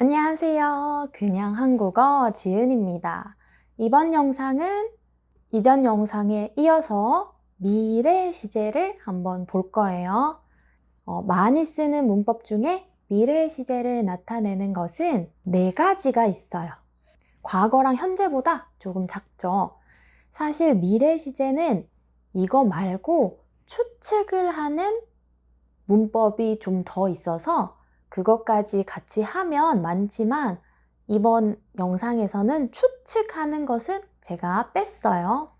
안녕하세요. 그냥 한국어 지은입니다. 이번 영상은 이전 영상에 이어서 미래 시제를 한번 볼 거예요. 어, 많이 쓰는 문법 중에 미래 시제를 나타내는 것은 네 가지가 있어요. 과거랑 현재보다 조금 작죠. 사실 미래 시제는 이거 말고 추측을 하는 문법이 좀 더 있어서 그것까지 같이 하면 많지만 이번 영상에서는 추측하는 것은 제가 뺐어요.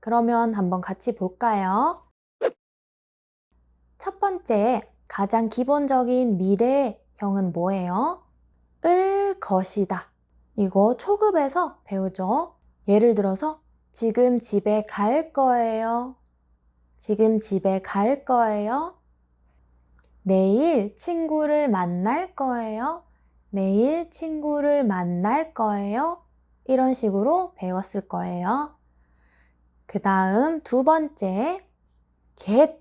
그러면 한번 같이 볼까요? 첫 번째, 가장 기본적인 미래형은 뭐예요? 을 것이다. 이거 초급에서 배우죠. 예를 들어서 지금 집에 갈 거예요. 지금 집에 갈 거예요. 내일 친구를 만날 거예요. 내일 친구를 만날 거예요. 이런 식으로 배웠을 거예요. 그 다음 두 번째, get.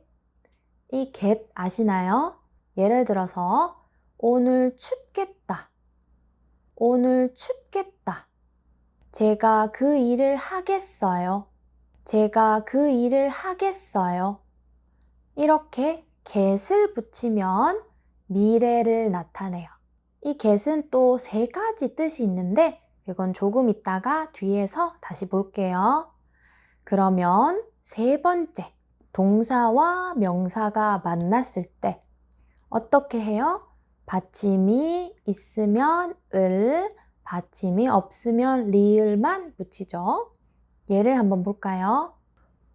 이 get 아시나요? 예를 들어서 오늘 춥겠다. 오늘 춥겠다. 제가 그 일을 하겠어요. 제가 그 일을 하겠어요. 이렇게 get을 붙이면 미래를 나타내요. 이 get은 또 세 가지 뜻이 있는데 그건 조금 있다가 뒤에서 다시 볼게요. 그러면 세 번째, 동사와 명사가 만났을 때 어떻게 해요? 받침이 있으면 을, 받침이 없으면 리을만 붙이죠. 예를 한번 볼까요?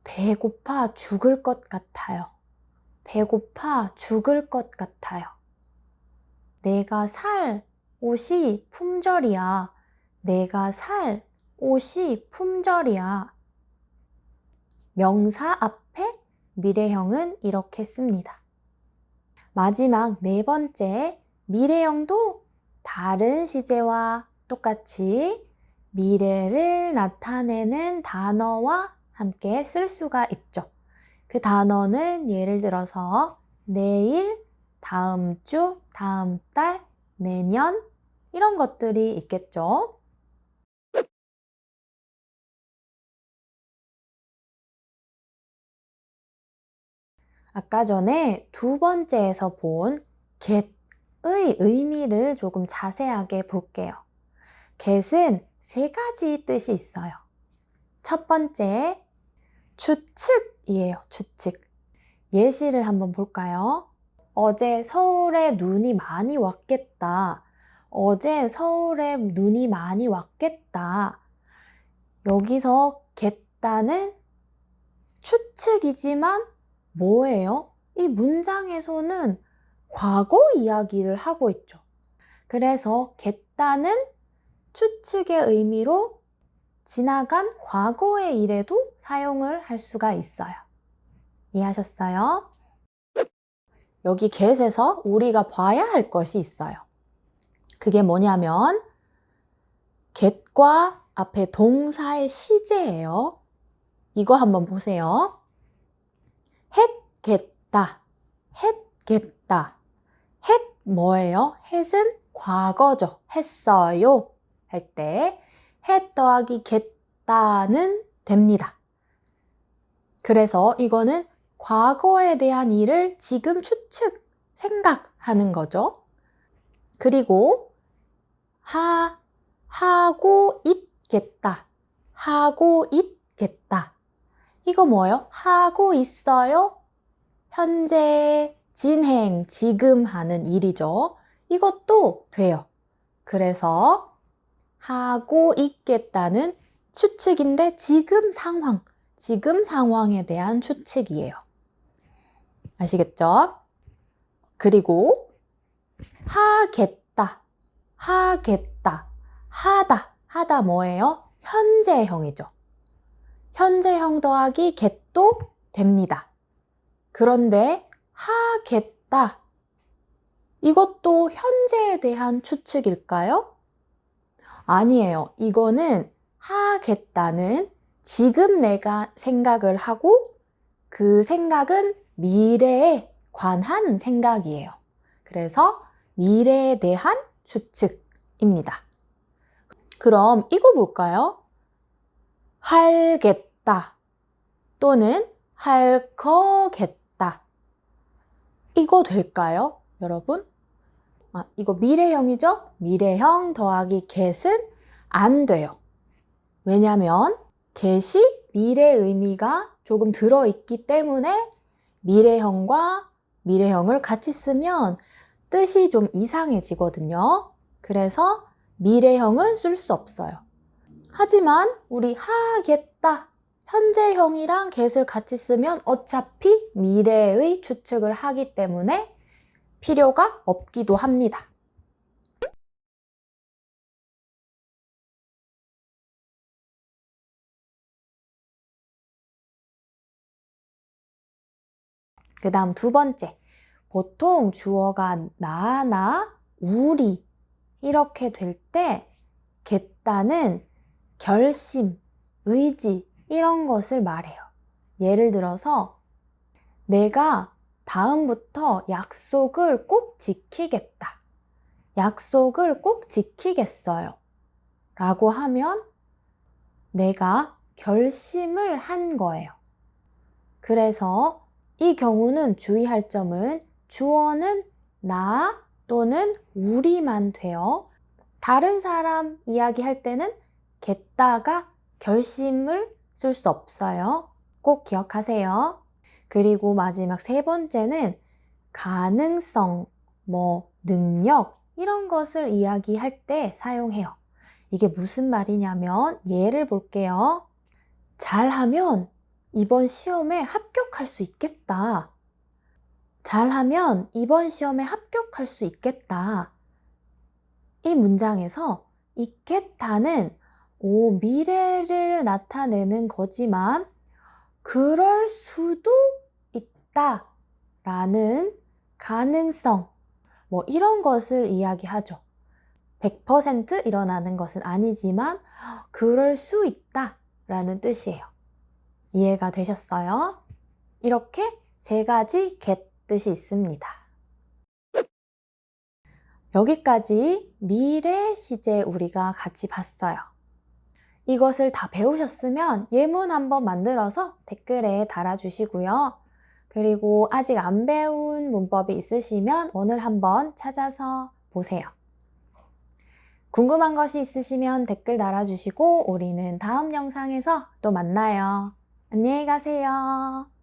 배고파 죽을 것 같아요. 배고파 죽을 것 같아요. 내가 살 옷이 품절이야. 내가 살 옷이 품절이야. 명사 앞에 미래형은 이렇게 씁니다. 마지막 네 번째, 미래형도 다른 시제와 똑같이 미래를 나타내는 단어와 함께 쓸 수가 있죠. 그 단어는 예를 들어서 내일, 다음 주, 다음 달, 내년 이런 것들이 있겠죠. 아까 전에 두 번째에서 본 get의 의미를 조금 자세하게 볼게요. get은 세 가지 뜻이 있어요. 첫 번째, 추측 이에요. 추측. 예시를 한번 볼까요? 어제 서울에 눈이 많이 왔겠다. 어제 서울에 눈이 많이 왔겠다. 여기서 겠다는 추측이지만 뭐예요? 이 문장에서는 과거 이야기를 하고 있죠. 그래서 겠다는 추측의 의미로 지나간 과거의 일에도 사용을 할 수가 있어요. 이해하셨어요? 여기 get에서 우리가 봐야 할 것이 있어요. 그게 뭐냐면 get과 앞에 동사의 시제예요. 이거 한번 보세요. 했겠다. 했겠다. 했 뭐예요? 했은 과거죠. 했어요. 할 때 했 더하기 겠다는 됩니다. 그래서 이거는 과거에 대한 일을 지금 추측, 생각하는 거죠. 그리고 하, 하고 있겠다. 하고 있겠다. 이거 뭐예요? 하고 있어요? 현재, 진행, 지금 하는 일이죠. 이것도 돼요. 그래서 하고 있겠다는 추측인데 지금 상황, 지금 상황에 대한 추측이에요. 아시겠죠? 그리고 하겠다, 하겠다, 하다, 하다 뭐예요? 현재형이죠. 현재형 더하기 get도 됩니다. 그런데 하겠다, 이것도 현재에 대한 추측일까요? 아니에요. 이거는 하겠다는 지금 내가 생각을 하고 그 생각은 미래에 관한 생각이에요. 그래서 미래에 대한 추측, 입니다. 그럼 이거 볼까요? 할겠다 또는 할 거겠다. 이거 될까요? 여러분? 아, 이거 미래형이죠? 미래형 더하기 get은 안 돼요. 왜냐면 get이 미래 의미가 조금 들어있기 때문에 미래형과 미래형을 같이 쓰면 뜻이 좀 이상해지거든요. 그래서 미래형은 쓸 수 없어요. 하지만 우리 하겠다 현재형이랑 get을 같이 쓰면 어차피 미래의 추측을 하기 때문에 필요가 없기도 합니다. 그 다음 두 번째. 보통 주어가 나나 우리 이렇게 될 때 겠다는 결심, 의지 이런 것을 말해요. 예를 들어서 내가 다음부터 약속을 꼭 지키겠다. 약속을 꼭 지키겠어요. 라고 하면 내가 결심을 한 거예요. 그래서 이 경우는 주의할 점은 주어는 나 또는 우리만 돼요. 다른 사람 이야기할 때는 겠다가 결심을 쓸 수 없어요. 꼭 기억하세요. 그리고 마지막 세 번째는 가능성, 뭐, 능력, 이런 것을 이야기할 때 사용해요. 이게 무슨 말이냐면, 예를 볼게요. 잘하면 이번 시험에 합격할 수 있겠다. 잘하면 이번 시험에 합격할 수 있겠다. 이 문장에서 있겠다는 오, 미래를 나타내는 거지만 그럴 수도 있다 라는 가능성 뭐 이런 것을 이야기하죠. 100% 일어나는 것은 아니지만 그럴 수 있다 라는 뜻이에요. 이해가 되셨어요? 이렇게 세 가지 get 뜻이 있습니다. 여기까지 미래 시제 우리가 같이 봤어요. 이것을 다 배우셨으면 예문 한번 만들어서 댓글에 달아주시고요. 그리고 아직 안 배운 문법이 있으시면 오늘 한번 찾아서 보세요. 궁금한 것이 있으시면 댓글 달아주시고 우리는 다음 영상에서 또 만나요. 안녕히 가세요.